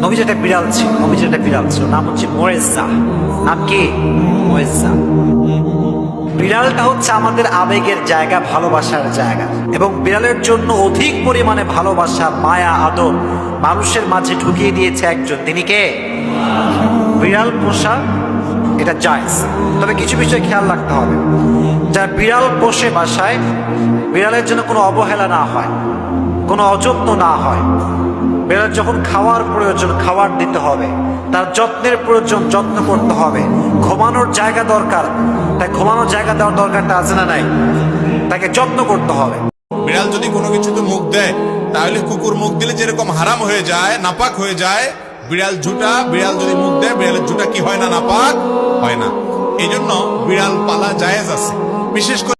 নবীজ একটা বিড়াল ছিল নবীজ একটা বিড়াল ছিল, নাম হচ্ছে মোয়েজা নাম কি? মোয়েজা বিড়ালটা হচ্ছে আমাদের আবেগের জায়গা, ভালোবাসার জায়গা। এবং বিড়ালের জন্য অধিক পরিমাণে ভালোবাসা, মায়া, আদর মানুষের মাঝে ঢুকিয়ে দিয়েছে একজন। তিনি কে? বিড়াল পোষা এটা জায়জ। তবে কিছু বিষয়ে খেয়াল রাখতে হবে। যারা বিড়াল পোষে বাসায়, বিড়ালের জন্য কোনো অবহেলা না হয়, কোনো অযত্ন না হয়। বিড়াল যখন খাওয়ার প্রয়োজন, খাবার দিতে হবে, তার যত্নের প্রয়োজন, যত্ন করতে হবে। ঘুমানোর জায়গা দরকার। তাই ঘুমানোর জায়গা দেওয়ার দরকারটা আছে না নাই? তাকে যত্ন করতে হবে। বিড়াল যদি কোনো কিছুতে মুখ দেয়, তাহলে কুকুর মুখ দিলে যেরকম হারাম হয়ে যায়, নাপাক হয়ে যায়, বিড়াল জুটা, বিড়াল যদি মুখ দেয়, বিড়ালের ঝুটা কি হয় না, নাপাক হয় না। এই জন্য বিড়াল পালা জায়েজ আছে। বিশেষ করে